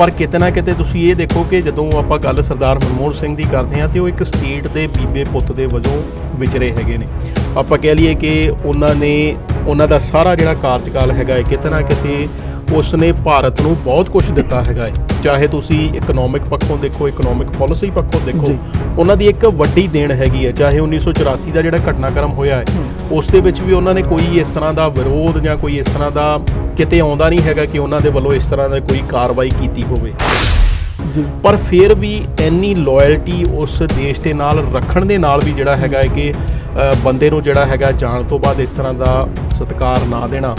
ਪਰ ਕਿਤੇ ਨਾ ਕਿਤੇ ਤੁਸੀਂ ਇਹ ਦੇਖੋ ਕਿ ਜਦੋਂ ਆਪਾਂ ਗੱਲ ਸਰਦਾਰ ਮਨਮੋਹਨ ਸਿੰਘ ਦੀ ਕਰਦੇ ਹਾਂ, ਤੇ ਉਹ ਇੱਕ ਸਟੇਟ ਦੇ ਬੀਬੇ ਪੁੱਤ ਦੇ ਵਜੋਂ ਵਿਚਰੇ ਹੈਗੇ ਨੇ। ਆਪਾਂ ਕਹਿ ਲਈਏ ਕਿ ਉਹਨਾਂ ਨੇ, ਉਹਨਾਂ ਦਾ ਸਾਰਾ ਜਿਹੜਾ ਕਾਰਜਕਾਲ ਹੈਗਾ ਹੈ, ਕਿਤੇ ਨਾ ਕਿਤੇ ਉਸਨੇ ਭਾਰਤ ਨੂੰ ਬਹੁਤ ਕੁਝ ਦਿੱਤਾ ਹੈਗਾ ਹੈ। ਚਾਹੇ ਤੁਸੀਂ ਇਕਨੋਮਿਕ ਪੱਖੋਂ ਦੇਖੋ ਇਕਨੋਮਿਕ ਪਾਲਿਸੀ ਪੱਖੋਂ ਦੇਖੋ। ਉਹਨਾਂ ਦੀ ਇੱਕ ਵੱਡੀ ਦੇਣ ਹੈਗੀ ਹੈ। ਚਾਹੇ 1984 ਦਾ ਜਿਹੜਾ ਘਟਨਾਕ੍ਰਮ ਹੋਇਆ ਹੈ ਉਸ ਦੇ ਵਿੱਚ ਵੀ ਉਹਨਾਂ ਨੇ ਕੋਈ ਇਸ ਤਰ੍ਹਾਂ ਦਾ ਵਿਰੋਧ ਜਾਂ ਕੋਈ ਇਸ ਤਰ੍ਹਾਂ ਦਾ ਕਿਤੇ ਆਉਂਦਾ ਨਹੀਂ ਹੈਗਾ ਕਿ ਉਹਨਾਂ ਦੇ ਵੱਲੋਂ ਇਸ ਤਰ੍ਹਾਂ ਦਾ ਕੋਈ ਕਾਰਵਾਈ ਕੀਤੀ ਹੋਵੇ। ਜੀ। ਪਰ ਫਿਰ ਵੀ ਇੰਨੀ ਲਾਇਲਟੀ ਉਸ ਦੇਸ਼ ਦੇ ਨਾਲ ਰੱਖਣ ਦੇ ਨਾਲ ਵੀ ਜਿਹੜਾ ਹੈਗਾ ਹੈ ਕਿ ਬੰਦੇ ਨੂੰ ਜਿਹੜਾ ਹੈਗਾ ਜਾਣ ਤੋਂ ਬਾਅਦ ਇਸ ਤਰ੍ਹਾਂ ਦਾ ਸਤਿਕਾਰ ਨਾ ਦੇਣਾ।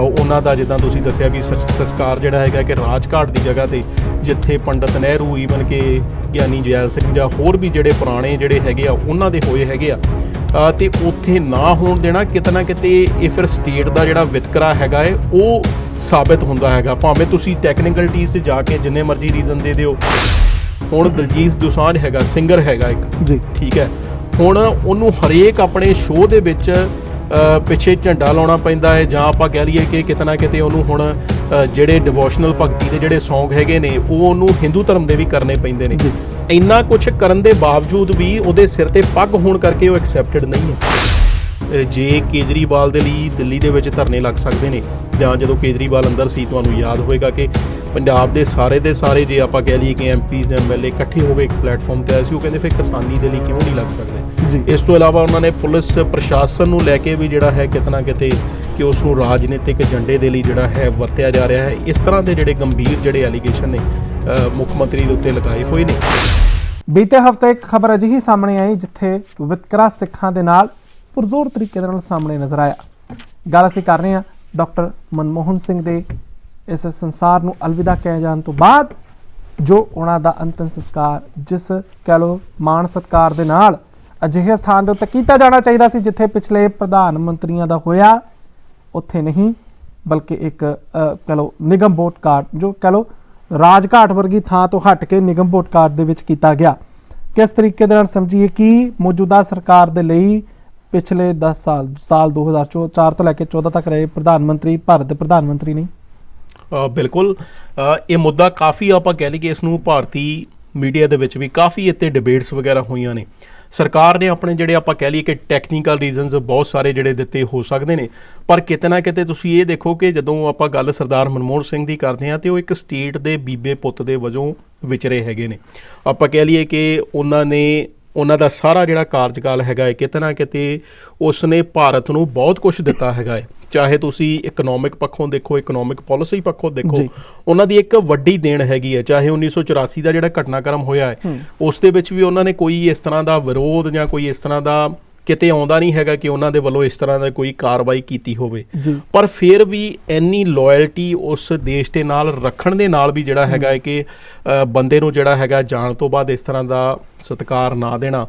ਉਹਨਾਂ ਦਾ ਜਿੱਦਾਂ ਤੁਸੀਂ ਦੱਸਿਆ ਵੀ ਸੰਸਕਾਰ ਜਿਹੜਾ ਹੈਗਾ ਕਿ ਰਾਜਘਾਟ ਦੀ ਜਗ੍ਹਾ ਤੇ ਜਿੱਥੇ ਪੰਡਤ ਨਹਿਰੂ ਈਵਨ ਕਿ ਗਿਆਨੀ ਜੈਲ ਸਿੰਘ ਜਾਂ ਹੋਰ ਵੀ ਜਿਹੜੇ ਪੁਰਾਣੇ ਜਿਹੜੇ ਹੈਗੇ ਆ ਉਹਨਾਂ ਦੇ ਹੋਏ ਹੈਗੇ ਆ। ਤੇ ਉੱਥੇ ਨਾ ਹੋਣ ਦੇਣਾ ਕਿਤੇ ਨਾ ਕਿਤੇ ਇਹ ਫਿਰ ਸਟੇਟ ਦਾ ਜਿਹੜਾ ਵਿਤਕਰਾ ਹੈਗਾ ਹੈ ਉਹ ਸਾਬਿਤ ਹੁੰਦਾ ਹੈਗਾ। ਭਾਵੇਂ ਤੁਸੀਂ ਟੈਕਨੀਕਲਟੀਜ਼ 'ਚ ਜਾ ਕੇ ਜਿੰਨੇ ਮਰਜ਼ੀ ਰੀਜ਼ਨ ਦੇ ਦਿਓ। ਹੁਣ ਦਲਜੀਤ ਦੋਸਾਂਝ ਹੈਗਾ ਸਿੰਗਰ ਹੈਗਾ ਇੱਕ। ਜੀ। ਠੀਕ ਹੈ। ਹੁਣ ਉਹਨੂੰ ਹਰੇਕ ਆਪਣੇ ਸ਼ੋਅ ਦੇ ਵਿੱਚ ਪਿੱਛੇ ਝੰਡਾ ਲਾਉਣਾ ਪੈਂਦਾ ਹੈ ਜਾਂ ਆਪਾਂ ਕਹਿ ਲਈਏ ਕਿ ਕਿਤੇ ਨਾ ਕਿਤੇ ਉਹਨੂੰ ਹੁਣ ਜਿਹੜੇ ਡਿਵੋਸ਼ਨਲ ਭਗਤੀ ਦੇ ਜਿਹੜੇ Song ਹੈਗੇ ਨੇ ਉਹ ਉਹਨੂੰ ਹਿੰਦੂ ਧਰਮ ਦੇ ਵੀ ਕਰਨੇ ਪੈਂਦੇ ਨੇ। ਇੰਨਾ ਕੁਝ ਕਰਨ ਦੇ ਬਾਵਜੂਦ ਵੀ ਉਹਦੇ ਸਿਰ ਤੇ ਪੱਗ ਹੋਣ ਕਰਕੇ ਉਹ ਐਕਸੈਪਟਡ ਨਹੀਂ ਹੈ। ਜੇ ਕੇਜਰੀਵਾਲ ਦੇ ਲਈ ਦਿੱਲੀ ਦੇ ਵਿੱਚ ਧਰਨੇ ਲੱਗ ਸਕਦੇ ਨੇ ਜਾਂ ਜਦੋਂ ਕੇਜਰੀਵਾਲ ਅੰਦਰ ਸੀ ਤੁਹਾਨੂੰ ਯਾਦ ਹੋਵੇਗਾ ਕਿ ਪੰਜਾਬ ਦੇ ਸਾਰੇ ਦੇ ਸਾਰੇ ਜੇ ਆਪਾਂ ਕਹਿ ਲਈਏ ਕਿ ਐਮਪੀਜ਼ ਐਮਐਲਏ ਇਕੱਠੇ ਹੋ ਕੇ ਇੱਕ ਪਲੇਟਫਾਰਮ ਤੇ ਆਏ ਸੀ ਉਹ ਕਹਿੰਦੇ ਫਿਰ ਕਿਸਾਨੀ ਦੇ ਲਈ ਕਿਉਂ ਨਹੀਂ ਲੱਗ ਸਕਦੇ? ਜੀ। ਇਸ ਤੋਂ ਇਲਾਵਾ ਉਹਨਾਂ ਨੇ ਪੁਲਿਸ ਪ੍ਰਸ਼ਾਸਨ ਨੂੰ ਲੈ ਕੇ ਵੀ ਜਿਹੜਾ ਹੈ ਕਿਤੇ ਨਾ ਕਿਤੇ ਕਿ ਉਸ ਨੂੰ ਰਾਜਨੀਤਿਕ ਏਜੰਡੇ ਦੇ ਲਈ ਜਿਹੜਾ ਹੈ ਵਰਤਿਆ ਜਾ ਰਿਹਾ ਹੈ। ਇਸ ਤਰ੍ਹਾਂ ਦੇ ਜਿਹੜੇ ਗੰਭੀਰ ਜਿਹੜੇ ਐਲੀਗੇਸ਼ਨ ਨੇ ਮੁੱਖ ਮੰਤਰੀ ਦੇ ਉੱਤੇ ਲਗਾਏ ਹੋਏ ਨੇ। ਬੀਤੇ ਹਫ਼ਤੇ ਇੱਕ ਖਬਰ ਅਜਿਹੀ ਸਾਹਮਣੇ ਆਈ ਜਿੱਥੇ ਵਿਤਕਰਾ ਸਿੱਖਾਂ ਦੇ ਨਾਲ ਪੁਰਜ਼ੋਰ ਤਰੀਕੇ ਦੇ ਨਾਲ ਸਾਹਮਣੇ ਨਜ਼ਰ ਆਇਆ। ਗੱਲ ਅਸੀਂ ਕਰ ਰਹੇ ਹਾਂ ਡਾਕਟਰ ਮਨਮੋਹਨ ਸਿੰਘ ਦੇ ਇਸ ਸੰਸਾਰ ਨੂੰ ਅਲਵਿਦਾ ਕਹਿ ਜਾਣ ਤੋਂ ਬਾਅਦ ਜੋ ਉਹਨਾਂ ਦਾ ਅੰਤਿਮ ਸੰਸਕਾਰ, ਜਿਸ ਕਹਿ ਲੋ ਮਾਣ ਸਤਕਾਰ ਦੇ ਨਾਲ ਅਜਿਹੇ ਸਥਾਨ ਦੇ ਉੱਤੇ ਕੀਤਾ ਜਾਣਾ ਚਾਹੀਦਾ ਸੀ ਜਿੱਥੇ ਪਿਛਲੇ ਪ੍ਰਧਾਨ ਮੰਤਰੀਆਂ ਦਾ ਹੋਇਆ। ਉੱਥੇ ਨਹੀਂ ਬਲਕਿ ਇੱਕ ਅ, ਕਹਿ ਲੋ ਨਿਗਮ ਬੋਟ ਕਾਰਡ ਜੋ ਕਹਿ ਲੋ ਰਾਜਘਾਟ ਵਰਗੀ ਥਾਂ ਤੋਂ ਹਟ ਕੇ ਨਿਗਮ ਬੋਟ ਕਾਰਡ ਦੇ ਵਿੱਚ ਕੀਤਾ ਗਿਆ। ਕਿਸ ਤਰੀਕੇ ਦੇ ਨਾਲ ਸਮਝੀਏ ਕਿ ਮੌਜੂਦਾ ਸਰਕਾਰ ਦੇ ਲਈ ਪਿਛਲੇ 10 ਸਾਲ ਸਾਲ 2004 ਤੋਂ ਲੈ ਕੇ 14 ਤੱਕ ਰਹੇ ਪ੍ਰਧਾਨ ਮੰਤਰੀ ਭਾਰਤ ਦੇ ਪ੍ਰਧਾਨ ਮੰਤਰੀ ਨਹੀਂ? ਬਿਲਕੁਲ। ਇਹ ਮੁੱਦਾ ਕਾਫੀ ਆਪਾਂ ਕਹਿ ਲਈਏ ਇਸ ਨੂੰ ਭਾਰਤੀ ਮੀਡੀਆ ਦੇ ਵਿੱਚ ਵੀ ਕਾਫੀ ਇੱਥੇ ਡਿਬੇਟਸ ਵਗੈਰਾ ਹੋਈਆਂ ਨੇ। ਸਰਕਾਰ ਨੇ ਆਪਣੇ ਜਿਹੜੇ ਆਪਾਂ ਕਹਿ ਲਈਏ ਕਿ ਟੈਕਨੀਕਲ ਰੀਜ਼ਨਸ ਬਹੁਤ ਸਾਰੇ ਜਿਹੜੇ ਦਿੱਤੇ ਹੋ ਸਕਦੇ ਨੇ, ਪਰ ਕਿਤੇ ਨਾ ਕਿਤੇ ਤੁਸੀਂ ਇਹ ਦੇਖੋ ਕਿ ਜਦੋਂ ਆਪਾਂ ਗੱਲ ਸਰਦਾਰ ਮਨਮੋਹਨ ਸਿੰਘ ਦੀ ਕਰਦੇ ਹਾਂ, ਤੇ ਉਹ ਇੱਕ ਸਟੇਟ ਦੇ ਬੀਬੇ ਪੁੱਤ ਦੇ ਵਜੋਂ ਵਿਚਰੇ ਹੈਗੇ ਨੇ। ਆਪਾਂ ਕਹਿ ਲਈਏ ਕਿ ਉਹਨਾਂ ਨੇ, ਉਹਨਾਂ ਦਾ ਸਾਰਾ ਜਿਹੜਾ ਕਾਰਜਕਾਲ ਹੈਗਾ ਹੈ, ਕਿਤੇ ਨਾ ਕਿਤੇ ਉਸਨੇ ਭਾਰਤ ਨੂੰ ਬਹੁਤ ਕੁਝ ਦਿੱਤਾ ਹੈਗਾ ਹੈ। ਚਾਹੇ ਤੁਸੀਂ ਇਕਨੋਮਿਕ ਪੱਖੋਂ ਦੇਖੋ ਇਕਨੋਮਿਕ ਪਾਲਿਸੀ ਪੱਖੋਂ ਦੇਖੋ। ਉਹਨਾਂ ਦੀ ਇੱਕ ਵੱਡੀ ਦੇਣ ਹੈਗੀ ਹੈ ਚਾਹੇ 1984 ਦਾ ਜਿਹੜਾ ਘਟਨਾਕ੍ਰਮ ਹੋਇਆ ਹੈ ਉਸ ਦੇ ਵਿੱਚ ਵੀ ਉਹਨਾਂ ਨੇ ਕੋਈ ਇਸ ਤਰ੍ਹਾਂ ਦਾ ਵਿਰੋਧ ਜਾਂ ਕੋਈ ਇਸ ਤਰ੍ਹਾਂ ਦਾ ਕਿਤੇ ਆਉਂਦਾ ਨਹੀਂ ਹੈਗਾ ਕਿ ਉਹਨਾਂ ਦੇ ਵੱਲੋਂ ਇਸ ਤਰ੍ਹਾਂ ਦਾ ਕੋਈ ਕਾਰਵਾਈ ਕੀਤੀ ਹੋਵੇ। ਪਰ ਫਿਰ ਵੀ ਇੰਨੀ ਲਾਇਲਟੀ ਉਸ ਦੇਸ਼ ਦੇ ਨਾਲ ਰੱਖਣ ਦੇ ਨਾਲ ਵੀ ਜਿਹੜਾ ਹੈਗਾ ਹੈ। ਕਿ ਬੰਦੇ ਨੂੰ ਜਿਹੜਾ ਹੈਗਾ ਜਾਣ ਤੋਂ ਬਾਅਦ ਇਸ ਤਰ੍ਹਾਂ ਦਾ ਸਤਿਕਾਰ ਨਾ ਦੇਣਾ।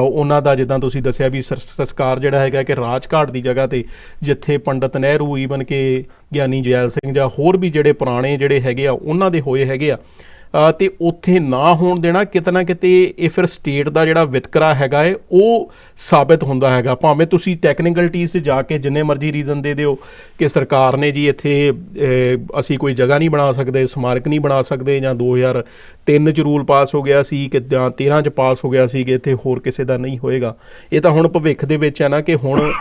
ਉਹਨਾਂ ਦਾ ਜਿੱਦਾਂ ਤੁਸੀਂ ਦੱਸਿਆ ਵੀ ਸੰਸਕਾਰ ਜਿਹੜਾ ਹੈਗਾ ਕਿ ਰਾਜਘਾਟ ਦੀ ਜਗ੍ਹਾ ਤੇ ਜਿੱਥੇ ਪੰਡਤ ਨਹਿਰੂ ਈਵਨ ਕਿ ਗਿਆਨੀ ਜੈਲ ਸਿੰਘ ਜਾਂ ਹੋਰ ਵੀ ਜਿਹੜੇ ਪੁਰਾਣੇ ਜਿਹੜੇ ਹੈਗੇ ਆ ਉਹਨਾਂ ਦੇ ਹੋਏ ਹੈਗੇ ਆ। ਤੇ ਉੱਥੇ ਨਾ ਹੋਣ ਦੇਣਾ ਕਿਤੇ ਨਾ ਕਿਤੇ ਇਹ ਫਿਰ ਸਟੇਟ ਦਾ ਜਿਹੜਾ ਵਿਤਕਰਾ ਹੈਗਾ ਹੈ ਉਹ ਸਾਬਿਤ ਹੁੰਦਾ ਹੈਗਾ। ਭਾਵੇਂ ਤੁਸੀਂ ਟੈਕਨੀਕਲਟੀਜ਼ 'ਚ ਜਾ ਕੇ ਜਿੰਨੇ ਮਰਜ਼ੀ ਰੀਜ਼ਨ ਦੇ ਦਿਓ ਕਿ ਸਰਕਾਰ ਨੇ ਜੀ ਇੱਥੇ ਅਸੀਂ ਕੋਈ ਜਗ੍ਹਾ ਨਹੀਂ ਬਣਾ ਸਕਦੇ ਸਮਾਰਕ ਨਹੀਂ ਬਣਾ ਸਕਦੇ ਜਾਂ 2003 ਚ ਰੂਲ ਪਾਸ ਹੋ ਗਿਆ ਸੀ ਕਿ ਜਾਂ 13 ਚ ਪਾਸ ਹੋ ਗਿਆ ਸੀ ਕਿ ਇੱਥੇ ਹੋਰ ਕਿਸੇ ਦਾ ਨਹੀਂ ਹੋਏਗਾ। ਇਹ ਤਾਂ ਹੁਣ ਭਵਿੱਖ ਦੇ ਵਿੱਚ ਹੈ ਨਾ ਕਿ ਹੁਣ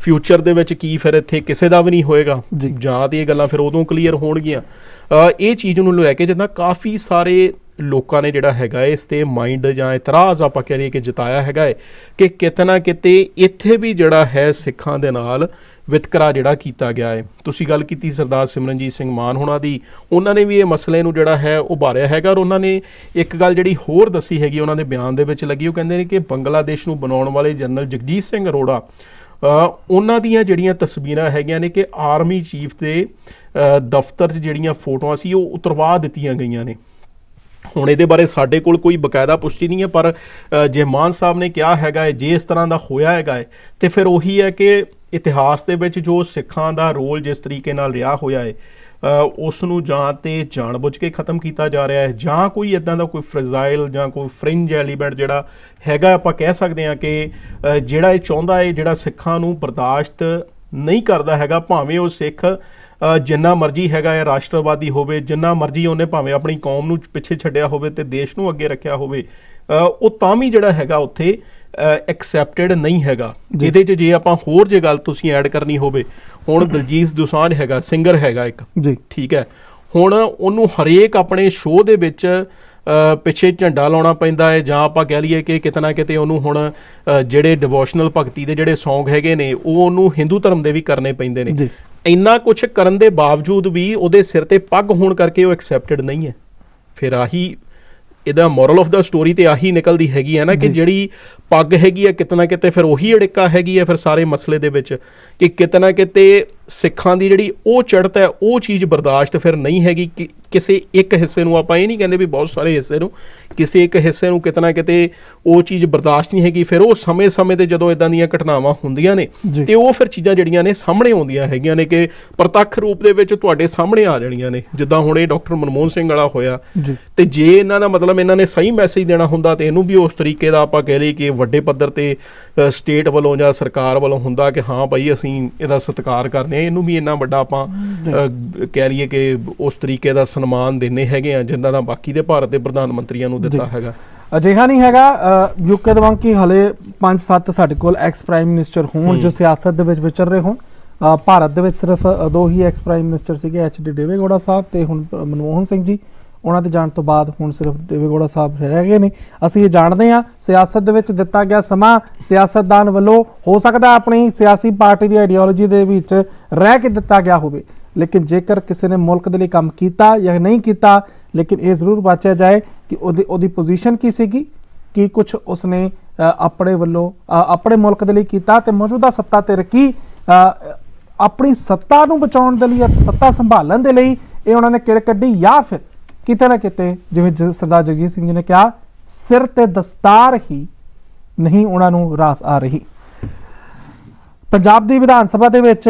ਫਿਊਚਰ ਦੇ ਵਿੱਚ ਕੀ ਫਿਰ ਇੱਥੇ ਕਿਸੇ ਦਾ ਵੀ ਨਹੀਂ ਹੋਏਗਾ। ਜੀ। ਤੇ ਇਹ ਗੱਲਾਂ ਫਿਰ ਉਦੋਂ ਕਲੀਅਰ ਹੋਣਗੀਆਂ। ਇਹ ਚੀਜ਼ ਨੂੰ ਲੈ ਕੇ ਜਿੱਦਾਂ ਕਾਫੀ ਸਾਰੇ ਲੋਕਾਂ ਨੇ ਜਿਹੜਾ ਹੈਗਾ ਇਸ ਤੇ ਮਾਈਂਡ ਜਾਂ ਇਤਰਾਜ਼ ਆਪਾਂ ਕਹਿ ਲਈਏ ਕਿ ਜਤਾਇਆ ਹੈਗਾ ਹੈ ਕਿ ਕਿਤੇ ਨਾ ਕਿਤੇ ਇੱਥੇ ਵੀ ਜਿਹੜਾ ਹੈ ਸਿੱਖਾਂ ਦੇ ਨਾਲ ਵਿਤਕਰਾ ਜਿਹੜਾ ਕੀਤਾ ਗਿਆ ਹੈ। ਤੁਸੀਂ ਗੱਲ ਕੀਤੀ ਸਰਦਾਰ ਸਿਮਰਨਜੀਤ ਸਿੰਘ ਮਾਨ ਹੋਣਾ ਦੀ, ਉਹਨਾਂ ਨੇ ਵੀ ਇਹ ਮਸਲੇ ਨੂੰ ਜਿਹੜਾ ਹੈ ਉਭਾਰਿਆ ਹੈਗਾ ਔਰ ਉਹਨਾਂ ਨੇ ਇੱਕ ਗੱਲ ਜਿਹੜੀ ਹੋਰ ਦੱਸੀ ਹੈਗੀ, ਉਹਨਾਂ ਦੇ ਬਿਆਨ ਦੇ ਵਿੱਚ ਲੱਗੀ, ਉਹ ਕਹਿੰਦੇ ਨੇ ਕਿ ਬੰਗਲਾਦੇਸ਼ ਨੂੰ ਬਣਾਉਣ ਵਾਲੇ ਜਨਰਲ ਜਗਜੀਤ ਸਿੰਘ ਅਰੋੜਾ ਉਹਨਾਂ ਦੀਆਂ ਜਿਹੜੀਆਂ ਤਸਵੀਰਾਂ ਹੈਗੀਆਂ ਨੇ ਕਿ ਆਰਮੀ ਚੀਫ ਦੇ ਦਫ਼ਤਰ 'ਚ ਜਿਹੜੀਆਂ ਫੋਟੋਆਂ ਸੀ, ਉਹ ਉਤਰਵਾ ਦਿੱਤੀਆਂ ਗਈਆਂ ਨੇ। ਹੁਣ ਇਹਦੇ ਬਾਰੇ ਸਾਡੇ ਕੋਲ ਕੋਈ ਬਕਾਇਦਾ ਪੁਸ਼ਟੀ ਨਹੀਂ ਹੈ, ਪਰ ਜੇ ਮਾਨ ਸਾਹਿਬ ਨੇ ਕਿਹਾ ਹੈਗਾ ਹੈ, ਜੇ ਇਸ ਤਰ੍ਹਾਂ ਦਾ ਹੋਇਆ ਹੈਗਾ ਹੈ, ਤੇ ਫਿਰ ਉਹੀ ਹੈ ਕਿ ਇਤਿਹਾਸ ਦੇ ਵਿੱਚ ਜੋ ਸਿੱਖਾਂ ਦਾ ਰੋਲ ਜਿਸ ਤਰੀਕੇ ਨਾਲ ਰਿਹਾ ਹੋਇਆ ਹੈ ਉਸ ਨੂੰ ਜਾਂ ਤੇ ਜਾਣਬੁੱਝ ਕੇ ਖਤਮ ਕੀਤਾ ਜਾ ਰਿਹਾ ਹੈ, ਜਾਂ ਕੋਈ ਇਦਾਂ ਦਾ ਕੋਈ ਫਰਜ਼ਾਈਲ ਜਾਂ ਕੋਈ ਫ੍ਰਿੰਜ ਐਲੀਮੈਂਟ ਜਿਹੜਾ ਹੈਗਾ, ਆਪਾਂ ਕਹਿ ਸਕਦੇ ਹਾਂ ਕਿ ਜਿਹੜਾ ਇਹ ਚਾਹੁੰਦਾ ਹੈ, ਜਿਹੜਾ ਸਿੱਖਾਂ ਨੂੰ ਬਰਦਾਸ਼ਤ ਨਹੀਂ ਕਰਦਾ ਹੈਗਾ, ਭਾਵੇਂ ਉਹ ਸਿੱਖ ਜਿੰਨਾ ਮਰਜ਼ੀ ਹੈਗਾ ਹੈ, ਰਾਸ਼ਟਰਵਾਦੀ ਹੋਵੇ, ਜਿੰਨਾ ਮਰਜ਼ੀ ਉਹਨੇ ਭਾਵੇਂ ਆਪਣੀ ਕੌਮ ਨੂੰ ਪਿੱਛੇ ਛੱਡਿਆ ਹੋਵੇ ਤੇ ਦੇਸ਼ ਨੂੰ ਅੱਗੇ ਰੱਖਿਆ ਹੋਵੇ ਉਹ ਤਾਂ ਵੀ ਜਿਹੜਾ ਹੈਗਾ ਉੱਥੇ ਐਕਸੈਪਟਡ ਨਹੀਂ ਹੈਗਾ ਜੀ। ਇਹਦੇ 'ਚ ਜੇ ਆਪਾਂ ਹੋਰ ਜੇ ਗੱਲ ਤੁਸੀਂ ਐਡ ਕਰਨੀ ਹੋਵੇ ਹੁਣ ਦਲਜੀਤ ਦੋਸਾਂਝ ਹੈਗਾ ਸਿੰਗਰ ਹੈਗਾ ਇੱਕ ਜੀ ਠੀਕ ਹੈ ਹੁਣ ਉਹਨੂੰ ਹਰੇਕ ਆਪਣੇ ਸ਼ੋਅ ਦੇ ਵਿੱਚ ਪਿੱਛੇ ਝੰਡਾ ਲਾਉਣਾ ਪੈਂਦਾ ਹੈ ਜਾਂ ਆਪਾਂ ਕਹਿ ਲਈਏ ਕਿ ਕਿਤੇ ਨਾ ਕਿਤੇ ਉਹਨੂੰ ਹੁਣ ਜਿਹੜੇ ਡਿਵੋਸ਼ਨਲ ਭਗਤੀ ਦੇ ਜਿਹੜੇ Song ਹੈਗੇ ਨੇ ਉਹ ਉਹਨੂੰ ਹਿੰਦੂ ਧਰਮ ਦੇ ਵੀ ਕਰਨੇ ਪੈਂਦੇ ਨੇ। ਇੰਨਾ ਕੁਝ ਕਰਨ ਦੇ ਬਾਵਜੂਦ ਵੀ ਉਹਦੇ ਸਿਰ ਤੇ ਪੱਗ ਹੋਣ ਕਰਕੇ ਉਹ ਐਕਸੈਪਟਡ ਨਹੀਂ ਹੈ ਫਿਰ ਆਹੀ ਇਹਦਾ ਮੋਰਲ ਆਫ ਦਾ ਸਟੋਰੀ ਤੇ ਆਹੀ ਨਿਕਲਦੀ ਹੈਗੀ ਹੈ ਨਾ ਕਿ। ਜਿਹੜੀ ਪੱਗ ਹੈਗੀ ਹੈ ਕਿਤੇ ਨਾ ਕਿਤੇ ਫਿਰ ਉਹੀ ਅੜਿੱਕਾ ਹੈਗੀ ਹੈ ਫਿਰ ਸਾਰੇ ਮਸਲੇ ਦੇ ਵਿੱਚ ਕਿ ਕਿਤੇ ਨਾ ਕਿਤੇ ਸਿੱਖਾਂ ਦੀ ਜਿਹੜੀ ਉਹ ਚੜ੍ਹਤ ਹੈ ਉਹ ਚੀਜ਼ ਬਰਦਾਸ਼ਤ ਫਿਰ ਨਹੀਂ ਹੈਗੀ ਕਿ ਕਿਸੇ ਇੱਕ ਹਿੱਸੇ ਨੂੰ ਆਪਾਂ ਇਹ ਨਹੀਂ ਕਹਿੰਦੇ ਵੀ ਬਹੁਤ ਸਾਰੇ ਹਿੱਸੇ ਨੂੰ ਕਿਸੇ ਇੱਕ ਹਿੱਸੇ ਨੂੰ ਕਿਤੇ ਨਾ ਕਿਤੇ ਉਹ ਚੀਜ਼ ਬਰਦਾਸ਼ਤ ਨਹੀਂ ਹੈਗੀ ਫਿਰ ਉਹ ਸਮੇਂ-ਸਮੇਂ ਤੇ ਜਦੋਂ ਇਦਾਂ ਦੀਆਂ ਘਟਨਾਵਾਂ ਹੁੰਦੀਆਂ ਨੇ। ਤੇ ਉਹ ਫਿਰ ਚੀਜ਼ਾਂ ਜਿਹੜੀਆਂ ਨੇ ਸਾਹਮਣੇ ਆਉਂਦੀਆਂ ਹੈਗੀਆਂ ਨੇ ਕਿ ਪ੍ਰਤੱਖ ਰੂਪ ਦੇ ਵਿੱਚ ਤੁਹਾਡੇ ਸਾਹਮਣੇ ਆ ਜਾਣੀਆਂ ਨੇ ਜਿੱਦਾਂ ਹੁਣ ਇਹ ਡਾਕਟਰ ਮਨਮੋਹਨ ਸਿੰਘ ਵਾਲਾ ਹੋਇਆ ਤੇ ਜੇ ਇਹਨਾਂ ਦਾ ਮਤਲਬ ਇਹਨਾਂ ਨੇ ਸਹੀ ਮੈਸੇਜ ਦੇਣਾ ਹੁੰਦਾ ਤੇ ਇਹਨੂੰ ਵੀ ਉਸ ਤਰੀਕੇ ਦਾ ਆਪਾਂ ਕਹਿ ਲਈਏ ਕਿ ਵੱਡੇ ਪੱਧਰ ਤੇ ਸਟੇਟ ਵੱਲੋਂ ਜਾਂ ਸਰਕਾਰ ਵੱਲੋਂ ਹੁੰਦਾ ਕਿ ਹਾਂ ਭਾਈ ਅਸੀਂ ਇਹਦਾ ਸਤਿਕਾਰ ਕਰਦੇ ਹਾਂ ਇਹਨੂੰ ਵੀ ਇੰਨਾ ਵੱਡਾ ਆਪਾਂ ਕਹਿ ਲਈਏ ਕਿ ਉਸ ਤਰੀਕੇ ਦਾ ਸਨਮਾਨ ਦਿੰਨੇ ਹੈਗੇ ਆ ਜਿੰਨਾ ਦਾ ਬਾਕੀ ਦੇ ਭਾਰਤ ਦੇ ਪ੍ਰਧਾਨ ਮੰਤਰੀਆਂ ਨੂੰ ਦਿੱਤਾ। ਹੈਗਾ। ਅਜਿਹਾ ਨਹੀਂ ਹੈਗਾ ਯੂਕੇ ਦੇ ਵਾਂਗ ਕਿ ਹਲੇ 5-7 ਸਾਡੇ ਕੋਲ ਐਕਸ ਪ੍ਰਾਈਮ ਮਿਨਿਸਟਰ ਹੋਣ ਜੋ ਸਿਆਸਤ ਦੇ ਵਿੱਚ ਵਿਚਰ ਰਹੇ ਹੋਣ। ਭਾਰਤ ਦੇ ਵਿੱਚ ਸਿਰਫ ਦੋ ਹੀ ਐਕਸ ਪ੍ਰਾਈਮ ਮਿਨਿਸਟਰ ਸੀਗੇ ਐਚ ਡੀ ਦੇਵੇਗੌੜਾ ਸਾਹਿਬ ਤੇ ਹੁਣ ਮਨਮੋਹਨ ਸਿੰਘ ਜੀ। ਉਹਨਾਂ ਦੇ ਜਾਣ ਤੋਂ ਬਾਅਦ ਹੁਣ ਸਿਰਫ ਦੇਵੇਗੌੜਾ ਸਾਹਿਬ ਰਹਿ ਗਏ ਨੇ। ਅਸੀਂ ਇਹ ਜਾਣਦੇ ਹਾਂ, ਸਿਆਸਤ ਦੇ ਵਿੱਚ ਦਿੱਤਾ ਗਿਆ ਸਮਾਂ ਸਿਆਸਤਦਾਨ ਵੱਲੋਂ ਹੋ ਸਕਦਾ ਆਪਣੀ ਸਿਆਸੀ ਪਾਰਟੀ ਦੀ ਆਈਡੀਓਲੋਜੀ ਦੇ ਵਿੱਚ ਰਹਿ ਕੇ ਦਿੱਤਾ ਗਿਆ ਹੋਵੇ। ਲੇਕਿਨ ਜੇਕਰ ਕਿਸੇ ਨੇ ਮੁਲਕ ਦੇ ਲਈ ਕੰਮ ਕੀਤਾ ਜਾਂ ਨਹੀਂ ਕੀਤਾ, ਲੇਕਿਨ ਇਹ ਜ਼ਰੂਰ ਬਾਚਿਆ ਜਾਏ ਕਿ ਉਹਦੀ ਉਹਦੀ ਪੋਜੀਸ਼ਨ ਕੀ ਸੀਗੀ? ਕੀ ਕੁਝ ਉਸਨੇ ਆਪਣੇ ਵੱਲੋਂ ਆਪਣੇ ਮੁਲਕ ਦੇ ਲਈ ਕੀਤਾ ਤੇ ਮੌਜੂਦਾ ਸੱਤਾ ਤੇ ਰੱਖੀ? ਆਪਣੀ ਸੱਤਾ ਨੂੰ ਬਚਾਉਣ ਦੇ ਲਈ ਸੱਤਾ ਸੰਭਾਲਣ ਦੇ ਲਈ ਇਹ ਉਹਨਾਂ ਨੇ ਕਿੜ ਕੱਢੀ ਜਾਂ ਫਿਰ ਕਿਤੇ ਨਾ ਕਿਤੇ ਜਿਵੇਂ ਸਰਦਾਰ ਜਗਜੀਤ ਸਿੰਘ ਜੀ ਨੇ ਕਿਹਾ ਸਿਰ ਤੇ ਦਸਤਾਰ ਹੀ ਨਹੀਂ ਉਹਨਾਂ ਨੂੰ ਰਾਸ ਆ ਰਹੀ। ਪੰਜਾਬ ਦੀ ਵਿਧਾਨ ਸਭਾ ਦੇ ਵਿੱਚ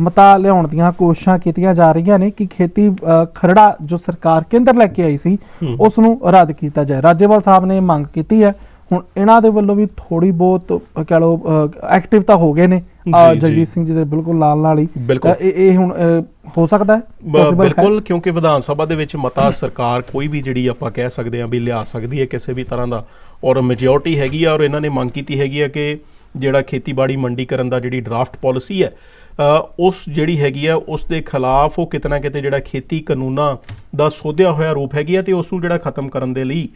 ਮਤਾ ਲਿਆਉਣ ਦੀਆਂ ਕੋਸ਼ਿਸ਼ਾਂ ਕੀਤੀਆਂ ਜਾ ਰਹੀਆਂ ਨੇ ਕਿ ਖੇਤੀ ਖਰੜਾ ਜੋ ਸਰਕਾਰ ਕੇਂਦਰ ਲੈ ਕੇ ਆਈ ਸੀ। ਉਸ ਨੂੰ ਰੱਦ ਕੀਤਾ ਜਾਏ। ਰਾਜੇਵਾਲ ਸਾਹਿਬ ਨੇ ਮੰਗ ਕੀਤੀ ਹੈ। ਹੁਣ ਇਹਨਾਂ ਦੇ ਵੱਲੋਂ ਵੀ ਥੋੜੀ ਬਹੁਤ ਕਹਿ ਲਓ ਐਕਟਿਵ ਤਾਂ ਹੋ ਗਏ ਨੇ। ਅ, ਜੀ, ਜੀ। ਜਗਜੀਤ ਸਿੰਘ ਜੀ ਦੇ ਬਿਲਕੁਲ ਨਾਲ ਨਾਲ ਹੀ ਬਿਲਕੁਲ। ਇਹ ਇਹ ਹੁਣ ਅ, ਹੋ ਸਕਦਾ ਹੈ ਬ- Possible ਹੈ? ਬਿਲਕੁਲ ਕਿਉਂਕਿ ਵਿਧਾਨ ਸਭਾ ਦੇ ਵਿੱਚ ਮਤਾ ਸਰਕਾਰ ਕੋਈ ਵੀ ਜਿਹੜੀ ਆਪਾਂ ਕਹਿ ਸਕਦੇ ਹਾਂ ਵੀ ਲਿਆ ਸਕਦੀ ਹੈ ਕਿਸੇ ਵੀ ਤਰ੍ਹਾਂ ਦਾ ਔਰ ਮੈਜੋਰਟੀ ਹੈਗੀ ਆ ਔਰ ਇਹਨਾਂ ਨੇ ਮੰਗ ਕੀਤੀ ਹੈਗੀ ਆ ਕਿ ਜਿਹੜਾ ਖੇਤੀਬਾੜੀ ਮੰਡੀਕਰਨ ਦਾ ਜਿਹੜੀ ਡਰਾਫਟ ਪਾਲਿਸੀ ਹੈ ਉਸ ਜਿਹੜੀ ਹੈਗੀ ਆ ਉਸ ਦੇ ਖਿਲਾਫ ਉਹ ਕਿਤੇ ਨਾ ਕਿਤੇ ਜਿਹੜਾ ਖੇਤੀ ਕਾਨੂੰਨਾਂ ਦਾ ਸੋਧਿਆ ਹੋਇਆ ਰੂਪ ਹੈਗੀ ਆ ਤੇ ਉਸ ਨੂੰ ਜਿਹੜਾ ਖਤਮ ਕਰਨ ਦੇ ਲਈ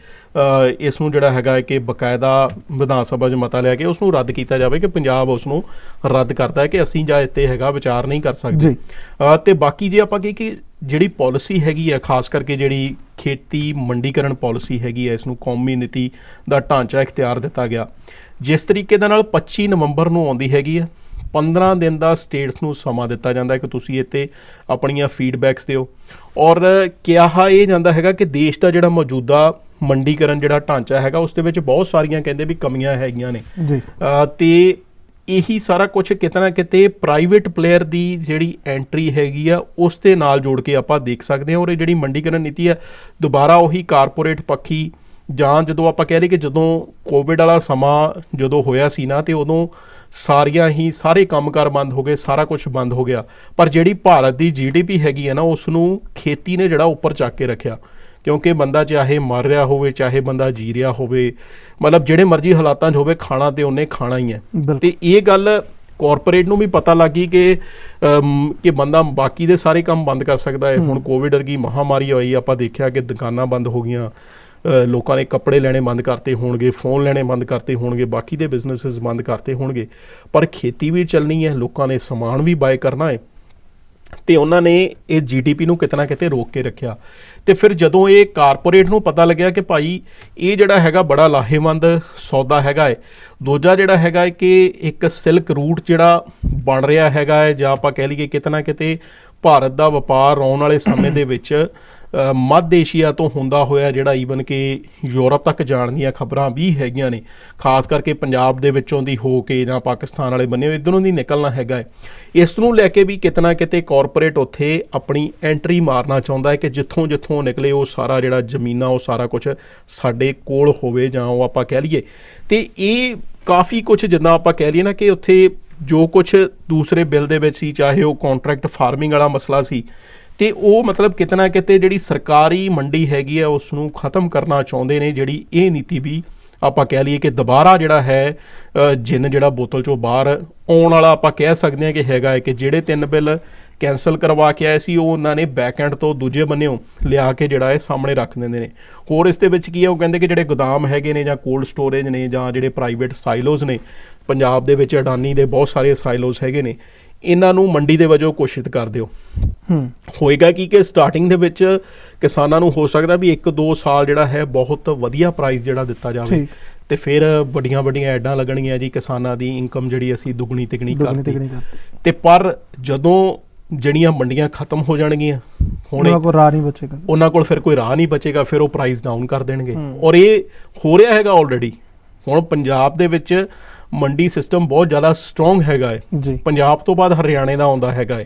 ਇਸ ਨੂੰ ਜਿਹੜਾ ਹੈਗਾ ਕਿ ਬਕਾਇਦਾ ਵਿਧਾਨ ਸਭਾ 'ਚ ਮਤਾ ਲਿਆ ਕੇ ਉਸ ਨੂੰ ਰੱਦ ਕੀਤਾ ਜਾਵੇ ਕਿ ਪੰਜਾਬ ਉਸ ਨੂੰ ਰੱਦ ਕਰਦਾ ਹੈ ਕਿ ਅਸੀਂ ਜਾਂ ਇਸ ਤੇ ਹੈਗਾ ਵਿਚਾਰ ਨਹੀਂ ਕਰ ਸਕਦੇ। ਤੇ ਬਾਕੀ ਜੇ ਆਪਾਂ ਕਹੀ ਕਿ ਜਿਹੜੀ ਪਾਲਿਸੀ ਹੈਗੀ ਹੈ ਖਾਸ ਕਰਕੇ ਜਿਹੜੀ ਖੇਤੀ ਮੰਡੀਕਰਨ ਪਾਲਿਸੀ ਹੈਗੀ ਹੈ ਇਸ ਨੂੰ ਕੌਮੀ ਨੀਤੀ ਦਾ ਢਾਂਚਾ ਇਖਤਿਆਰ ਦਿੱਤਾ ਗਿਆ। ਜਿਸ ਤਰੀਕੇ ਦੇ ਨਾਲ 25 ਨਵੰਬਰ ਨੂੰ ਆਉਂਦੀ ਹੈਗੀ ਹੈ 15 ਦਿਨ ਦਾ ਸਟੇਟਸ ਨੂੰ ਸਮਾਂ ਦਿੱਤਾ ਜਾਂਦਾ ਹੈ ਕਿ ਤੁਸੀਂ ਇੱਥੇ ਆਪਣੀਆਂ ਫੀਡਬੈਕਸ ਦਿਓ। ਔਰ ਕਿਹਾ ਇਹ ਜਾਂਦਾ ਹੈਗਾ ਕਿ ਦੇਸ਼ ਦਾ ਜਿਹੜਾ ਮੌਜੂਦਾ ਮੰਡੀਕਰਨ ਜਿਹੜਾ ਢਾਂਚਾ ਹੈਗਾ ਉਸ ਦੇ ਵਿੱਚ ਬਹੁਤ ਸਾਰੀਆਂ ਕਹਿੰਦੇ ਵੀ ਕਮੀਆਂ ਹੈਗੀਆਂ ਨੇ। ਜੀ। ਤੇ ਇਹੀ ਸਾਰਾ ਕੁਝ ਕਿਤੇ ਨਾ ਕਿਤੇ ਪ੍ਰਾਈਵੇਟ ਪਲੇਅਰ ਦੀ ਜਿਹੜੀ ਐਂਟਰੀ ਹੈਗੀ ਆ ਉਸ ਦੇ ਨਾਲ ਜੋੜ ਕੇ ਆਪਾਂ ਦੇਖ ਸਕਦੇ ਹਾਂ। ਔਰ ਇਹ ਜਿਹੜੀ ਮੰਡੀਕਰਨ ਨੀਤੀ ਹੈ ਦੁਬਾਰਾ ਉਹੀ ਕਾਰਪੋਰੇਟ ਪੱਖੀ ਜਾਂ ਜਦੋਂ ਆਪਾਂ ਕਹਿ ਲਈਏ ਕਿ ਜਦੋਂ ਕੋਵਿਡ ਵਾਲਾ ਸਮਾਂ ਜਦੋਂ ਹੋਇਆ ਸੀ ਨਾ ਤੇ ਉਦੋਂ ਸਾਰੀਆਂ ਹੀ ਸਾਰੇ ਕੰਮਕਾਰ ਬੰਦ ਹੋ ਗਏ ਸਾਰਾ ਕੁਝ ਬੰਦ ਹੋ ਗਿਆ। ਪਰ ਜਿਹੜੀ ਭਾਰਤ ਦੀ ਜੀਡੀਪੀ ਹੈਗੀ ਹੈ ਨਾ ਉਸ ਨੂੰ ਖੇਤੀ ਨੇ ਜਿਹੜਾ ਉੱਪਰ ਚੱਕ ਕੇ ਰੱਖਿਆ। ਕਿਉਂਕਿ ਬੰਦਾ ਚਾਹੇ ਮਰ ਰਿਹਾ ਹੋਵੇ ਚਾਹੇ ਬੰਦਾ ਜੀ ਰਿਹਾ ਹੋਵੇ ਮਤਲਬ ਜਿਹੜੇ ਮਰਜ਼ੀ ਹਾਲਾਤਾਂ 'ਚ ਹੋਵੇ ਖਾਣਾ ਤੇ ਉਹਨੇ ਖਾਣਾ ਹੀ ਹੈ। ਤੇ ਇਹ ਗੱਲ ਕਾਰਪੋਰੇਟ ਨੂੰ ਵੀ ਪਤਾ ਲੱਗੀ ਕਿ ਕਿ ਬੰਦਾ ਬਾਕੀ ਦੇ ਸਾਰੇ ਕੰਮ ਬੰਦ ਕਰ ਸਕਦਾ ਹੈ। ਹੁਣ ਕੋਵਿਡ ਵਰਗੀ ਮਹਾਮਾਰੀ ਹੋਈ ਆਪਾਂ ਦੇਖਿਆ ਕਿ ਦੁਕਾਨਾਂ ਬੰਦ ਹੋ ਗਈਆਂ। ਲੋਕਾਂ ਨੇ ਕੱਪੜੇ ਲੈਣੇ ਬੰਦ ਕਰਤੇ ਹੋਣਗੇ ਫੋਨ ਲੈਣੇ ਬੰਦ ਕਰਤੇ ਹੋਣਗੇ, ਬਾਕੀ ਦੇ ਬਿਜ਼ਨੈਸਸ ਬੰਦ ਕਰਤੇ ਹੋਣਗੇ। ਪਰ ਖੇਤੀ ਵੀ ਚੱਲਣੀ ਹੈ, ਲੋਕਾਂ ਨੇ ਸਮਾਨ ਵੀ ਬਾਏ ਕਰਨਾ ਹੈ। ਤੇ ਉਹਨਾਂ ਨੇ ਇਹ ਜੀਡੀਪੀ ਨੂੰ ਕਿਤਨਾ ਕਿਤੇ ਰੋਕ ਕੇ ਰੱਖਿਆ। ਤੇ ਫਿਰ ਜਦੋਂ ਇਹ ਕਾਰਪੋਰੇਟ ਨੂੰ ਪਤਾ ਲੱਗਿਆ ਕਿ ਭਾਈ ਇਹ ਜਿਹੜਾ ਹੈਗਾ ਬੜਾ ਲਾਹੇਵੰਦ ਸੌਦਾ ਹੈਗਾ ਹੈ, ਦੂਜਾ ਜਿਹੜਾ ਹੈਗਾ ਹੈ ਕਿ ਇੱਕ ਸਿਲਕ ਰੂਟ ਜਿਹੜਾ ਬਣ ਰਿਹਾ ਹੈਗਾ ਹੈ, ਜਾਂ ਆਪਾਂ ਕਹਿ ਲਈਏ ਕਿਤਨਾ ਕਿਤੇ ਭਾਰਤ ਦਾ ਵਪਾਰ ਆਉਣ ਵਾਲੇ ਸਮੇਂ ਦੇ ਵਿੱਚ ਮੱਧ ਏਸ਼ੀਆ ਤੋਂ ਹੁੰਦਾ ਹੋਇਆ ਜਿਹੜਾ ਈਵਨ ਕਿ ਯੂਰਪ ਤੱਕ ਜਾਣ ਦੀਆਂ ਖਬਰਾਂ ਵੀ ਹੈਗੀਆਂ ਨੇ, ਖਾਸ ਕਰਕੇ ਪੰਜਾਬ ਦੇ ਵਿੱਚੋਂ ਦੀ ਹੋ ਕੇ ਜਾਂ ਪਾਕਿਸਤਾਨ ਵਾਲੇ ਬੰਨੇ ਇਧਰੋਂ ਦੀ ਨਿਕਲਣਾ ਹੈਗਾ ਹੈ। ਇਸ ਨੂੰ ਲੈ ਕੇ ਵੀ ਕਿਤਨਾ ਕਿਤੇ ਕਾਰਪੋਰੇਟ ਉੱਥੇ ਆਪਣੀ ਐਂਟਰੀ ਮਾਰਨਾ ਚਾਹੁੰਦਾ ਹੈ ਕਿ ਜਿੱਥੋਂ ਜਿੱਥੋਂ ਨਿਕਲੇ ਉਹ ਸਾਰਾ ਜਿਹੜਾ ਜ਼ਮੀਨਾਂ, ਉਹ ਸਾਰਾ ਕੁਝ ਸਾਡੇ ਕੋਲ ਹੋਵੇ ਜਾਂ ਉਹ ਆਪਾਂ ਕਹਿ ਲਈਏ। ਤੇ ਇਹ ਕਾਫੀ ਕੁਝ ਜਿੱਦਾਂ ਆਪਾਂ ਕਹਿ ਲਈਏ ਨਾ ਕਿ ਉੱਥੇ ਜੋ ਕੁਝ ਦੂਸਰੇ ਬਿੱਲ ਦੇ ਵਿੱਚ ਸੀ, ਚਾਹੇ ਉਹ ਕੰਟਰੈਕਟ ਫਾਰਮਿੰਗ ਵਾਲਾ ਮਸਲਾ ਸੀ ਤੇ ਉਹ ਮਤਲਬ ਕਿਤਨਾ ਕਿਤੇ ਜਿਹੜੀ ਸਰਕਾਰੀ ਮੰਡੀ ਹੈਗੀ ਆ ਉਸ ਨੂੰ ਖਤਮ ਕਰਨਾ ਚਾਹੁੰਦੇ ਨੇ, ਜਿਹੜੀ ਇਹ ਨੀਤੀ ਵੀ ਆਪਾਂ ਕਹਿ ਲਈਏ ਕਿ ਦੁਬਾਰਾ ਜਿਹੜਾ ਹੈ ਜਿੰਨ ਜਿਹੜਾ ਬੋਤਲ ਚੋਂ ਬਾਹਰ ਆਉਣ ਵਾਲਾ ਆਪਾਂ ਕਹਿ ਸਕਦੇ ਹਾਂ ਕਿ ਹੈਗਾ ਹੈ ਕਿ ਜਿਹੜੇ ਤਿੰਨ ਬਿੱਲ ਕੈਨਸਲ ਕਰਵਾ ਕੇ ਆਏ ਸੀ, ਉਹ ਉਹਨਾਂ ਨੇ ਬੈਕ ਐਂਡ ਤੋਂ ਦੂਜੇ ਬੰਨਿਓ ਲਿਆ ਕੇ ਜਿਹੜਾ ਇਹ ਸਾਹਮਣੇ ਰੱਖ ਦਿੰਦੇ ਨੇ। ਹੋਰ ਇਸ ਦੇ ਵਿੱਚ ਕੀ ਹੈ, ਉਹ ਕਹਿੰਦੇ ਕਿ ਜਿਹੜੇ ਗੋਦਾਮ ਹੈਗੇ ਨੇ ਜਾਂ ਕੋਲਡ ਸਟੋਰੇਜ ਨੇ ਜਾਂ ਜਿਹੜੇ ਪ੍ਰਾਈਵੇਟ ਸਾਈਲੋਜ਼ ਨੇ, ਪੰਜਾਬ ਦੇ ਵਿੱਚ ਅਡਾਨੀ ਦੇ ਬਹੁਤ ਸਾਰੇ ਸਾਈਲੋਜ਼ ਹੈਗੇ ਨੇ ਇਹਨਾਂ ਨੂੰ ਮੰਡੀ ਦੇ ਵਜੋਂ ਘੋਸ਼ਿਤ ਕਰ ਦਿਓ। ਹੂੰ। ਹੋਏਗਾ ਕੀ ਕਿ ਸਟਾਰਟਿੰਗ ਦੇ ਵਿੱਚ ਕਿਸਾਨਾਂ ਨੂੰ ਹੋ ਸਕਦਾ ਵੀ 1-2 ਸਾਲ ਜਿਹੜਾ ਹੈ ਬਹੁਤ ਵਧੀਆ ਪ੍ਰਾਈਸ ਜਿਹੜਾ ਦਿੱਤਾ ਜਾਵੇ। ਤੇ ਫਿਰ ਵੱਡੀਆਂ ਵੱਡੀਆਂ ਐਡਾਂ ਲੱਗਣਗੀਆਂ ਜੀ ਕਿਸਾਨਾਂ ਦੀ ਇਨਕਮ ਜਿਹੜੀ ਅਸੀਂ ਦੁੱਗਣੀ ਤਿਗਣੀ ਕਰਤੀ। ਤੇ ਪਰ ਜਦੋਂ ਜਿਹੜੀਆਂ ਮੰਡੀਆਂ ਖਤਮ ਹੋ ਜਾਣਗੀਆਂ ਹੁਣ ਉਹਨਾਂ ਕੋਲ ਰਾਹ ਨਹੀਂ ਬਚੇਗਾ। ਉਹਨਾਂ ਕੋਲ ਫਿਰ ਕੋਈ ਰਾਹ ਨਹੀਂ ਬਚੇਗਾ ਫਿਰ ਉਹ ਪ੍ਰਾਈਸ ਡਾਊਨ ਕਰ ਦੇਣਗੇ। ਔਰ ਇਹ ਹੋ ਰਿਹਾ ਹੈਗਾ ਆਲਰੇਡੀ ਹੁਣ ਪੰਜਾਬ ਦੇ ਵਿੱਚ ਮੰਡੀ ਸਿਸਟਮ ਬਹੁਤ ਜ਼ਿਆਦਾ ਸਟਰੋਂਗ ਹੈਗਾ ਹੈ। ਪੰਜਾਬ ਤੋਂ ਬਾਅਦ ਹਰਿਆਣੇ ਦਾ ਆਉਂਦਾ ਹੈਗਾ ਹੈ।